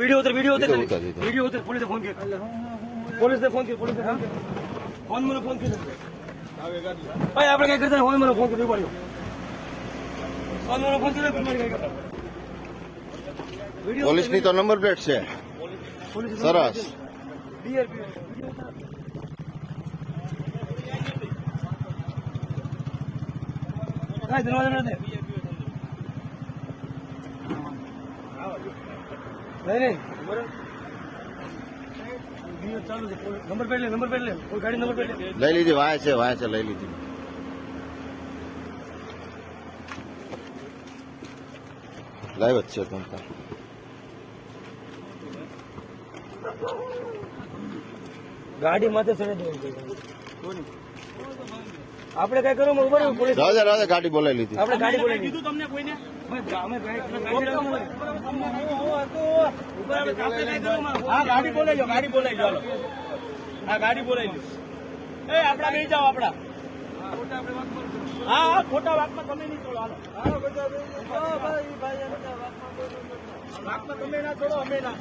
Video ઉતર video ઉતર video ઉતાર, પોલીસે ફોન કર પોલીસને ફોન કર પોલીસને ફોન કર ફોન મને ફોન કર ભાઈ આપણે કઈ કરતા હોય મને ફોન કરી પડ્યો ફોન મને ફોન કર્યો તમારે કઈ કરતા પોલીસની તો નંબર પ્લેટ છે. પોલીસ સરસ. બિયર બિયર કાંઈ દરવાજા નથી નહીં નહીં બરાબર બિયર ચાલુ છે નંબર પ્લેટ લે નંબર પ્લેટ લે કોઈ ગાડી નંબર પ્લેટ લે લઈ લીધી વાય છે વાય છે લઈ લીધી. લાઈવ જ છે તમતા ગાડી માથે ચડે આપણે કઈ કરો બરોબર પોલીસ રાજા રાજા ગાડી બોલાવી લીધી. આપણે ગાડી બોલાવી દીધું તમને કોઈને? હા ગાડી બોલાવી ગાડી બોલાવી લો હા ગાડી બોલાવી એ આપડા બે જાઓ આપડા હા હા ખોટા વાતમાં તમે નહીં છોડો હાલો. વાતમાં તમે ના છોડો અમે ના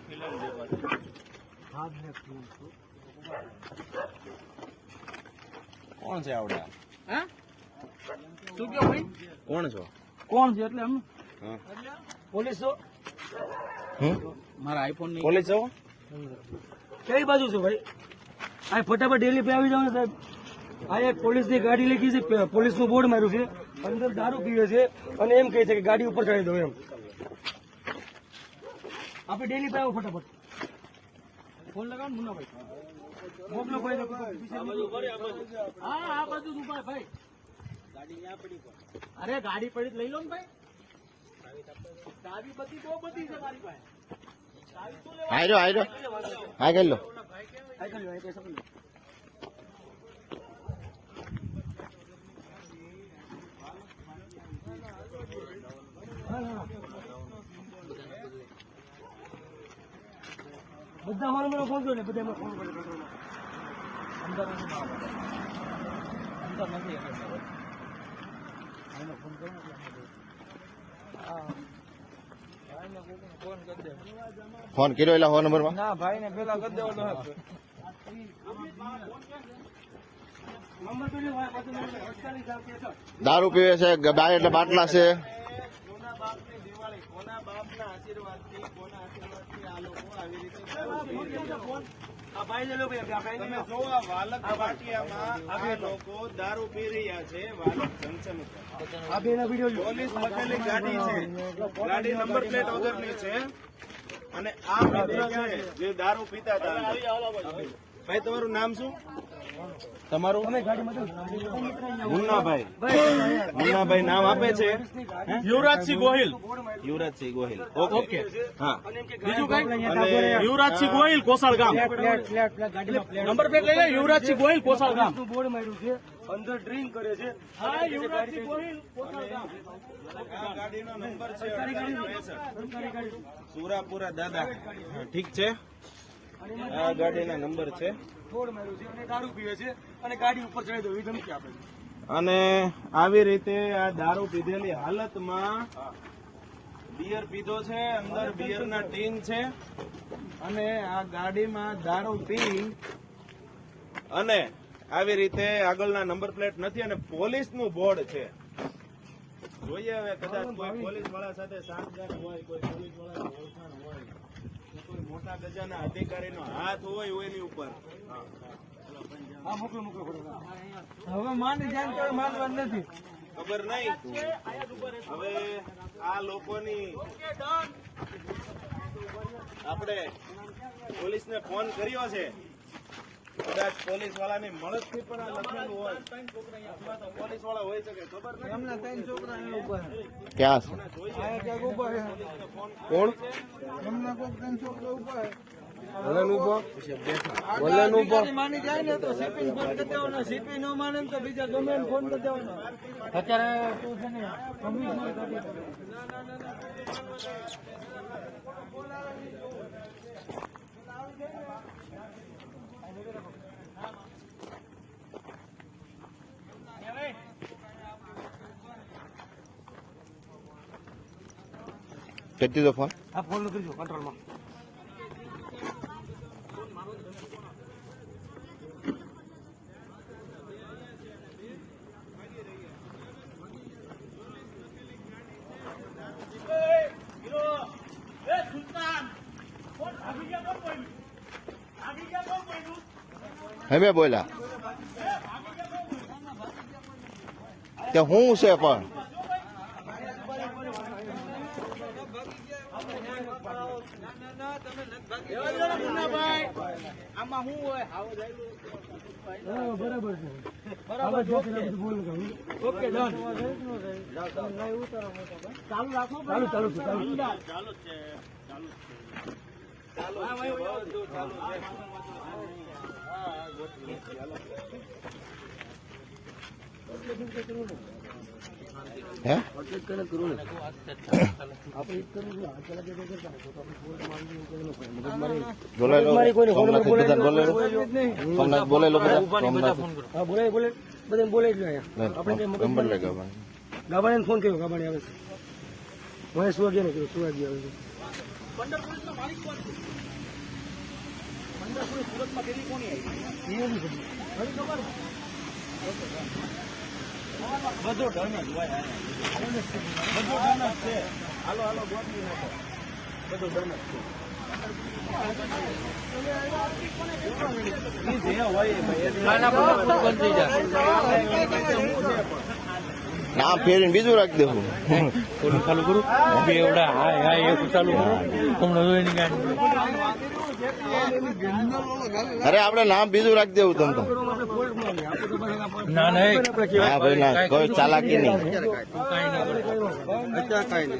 ફિલ્મ જેવા કોણ છે આવડે? હા? શું કહો ભાઈ? કોણ છો? કોણ છે એટલે એમ? પોલીસ? છો મારા આઈફોનની પોલીસ? છો કઈ બાજુ છો ભાઈ? આ ફટાફટ ડેલી પે આવી જાવ સાહેબ. આ એક પોલીસની ગાડી લખી છે પોલીસનું બોર્ડ માર્યું છે. અંદર દારૂ પીવે છે અને એમ કહે છે કે ગાડી ઉપર ચડી દો એમ. આપણે ડેલી પે આવો ફટાફટ. ફોન લગાવો ને મુન્નાભાઈ. મોકલો ભાઈ હા આ બાજુ ઊભા ભાઈ. અરે ગાડી પડી તો લઈ લો ને ભાઈ. ચાવી બધી બહુ બધી છે મારી પાસે. આયરો આયરો હા કરી લો. આ કરી લો, કરી લો. હા, હા. બધા મારો મને ફોન કર્યો ને બધા એમાં ફોન કર્યો. અંદર અંદર નથી એનો ફોન કરો ને ફોન કરી દે ફોન કર્યો એટલે હો નંબરમાં? ના પેલા કરી દેવો નંબર નંબર. દારૂ પીવે છે બાય એટલે બાટલા છે. કોના આશીર્વાદથી કોના આશીર્વાદથી આ લોકો આવી રીતે આ ભાઈ ને લો ભાઈ, આ ભાઈ ને તમે જો આ વાલક પાટિયામાં આ લોકો દારૂ પી રહ્યા છે વાલક જંકશન ઉપર. પોલીસ ગાડી છે. ગાડી નંબર પ્લેટ વગરની છે. અને આ મિત્ર છે? જે દારૂ પીતા હતા. ભાઈ તમારું નામ શું? તમારું? તમે ગાડીમાં મુન્નાભાઈ. મુન્નાભાઈ નામ આપે છે? યુવરાજસિંહ ગોહિલ. યુવરાજસિંહ ગોહિલ. ઓકે હા. બીજું કઈ? યુવરાજસિંહ ગોહિલ કોસાળ ગામ. નંબર પ્લેટ લઈ લે યુવરાજસિંહ ગોહિલ કોસાળ ગામ. બોર્ડ માર્યું છે. અંદર ડ્રિંક કરે છે. હા યુવરાજસિંહ ગોહિલ કોસાળ ગામ. ગાડીનો નંબર છે. સુરાપુરા દાદા. હા, ઠીક છે? આ ગાડીના નંબર છે. અને આવી રીતે આ દારૂ પીધેલી હાલતમાં બિયર પીધો છે અંદર બિયરના ટીન છે અને આ ગાડીમાં દારૂ પી અને આવી રીતે આગળના નંબર પ્લેટ નથી અને પોલીસનું બોર્ડ છે. જોઈએ હવે કદાચ કોઈ પોલીસવાળા સાથે સાંજ હોય કોઈ પોલીસવાળા ઓળખાણ હોય. કોઈ મોટા ગજાના અધિકારીનો હાથ હોય એની ઉપર. મોકલો મોકલો ફટાફટ. હવે માની જાણકારી માનવા નથી. ખબર નહીં? હવે આ લોકોની આપણે પોલીસને ફોન કર્યો છે. કદાચ પોલીસ વાળાની મદદથી પણ આ લખેલું હોય. તો પોલીસવાળા હોય શકે ખબર એમના ત્રણ છોકરા ક્યાં છે? કોણ? એમના કોઈ ત્રણ છોકરા ઊભા. વલણ ઊભો. વલણ માની જાય ને તો સીપી ફોન કરી દેવાનો. સીપી ન માને તો બીજા ગમે ફોન કરી દેવાનો. અત્યારે તું છે ને કરી દીધો ફોન આ ફોન કરજો કંટ્રોલમાં. હમે બોલા તે હું છે પણ? હા, બરાબર છે. બરાબર ઓકે. ડન ચાલુ. રાખો ચાલુ ચાલુ છે ચાલુ છે. હે બોલાય લો સોમનાથ બધાને બોલાય લો. સોમનાથ બોલાય લો. બધા. બોલાય બોલે જ લો આપણે કઈ નંબર ફોન કર્યો ગાબાણી આવે છે. મને શું વાગ્યા ને કર્યો શું વાગ્યા આવે? છે. બધું ડન જ હોય બધું ડન જ છે હાલો હાલો ગોઠવી નાખો બધો ડન જ છે જે હોય થઈ ભાઈ નામ ફેરીને બીજું રાખી દેવું. ઓલું ચાલુ કરું? બેવડા હાય હાય એવું ચાલુ કરું. હમણાં જોઈને ગાડી અરે આપણે નામ બીજું રાખી દેવું તમ તો. ના નહીં. હા ભાઈ ના કોઈ ચાલાકી નહીં. કાંઈ ના કરે.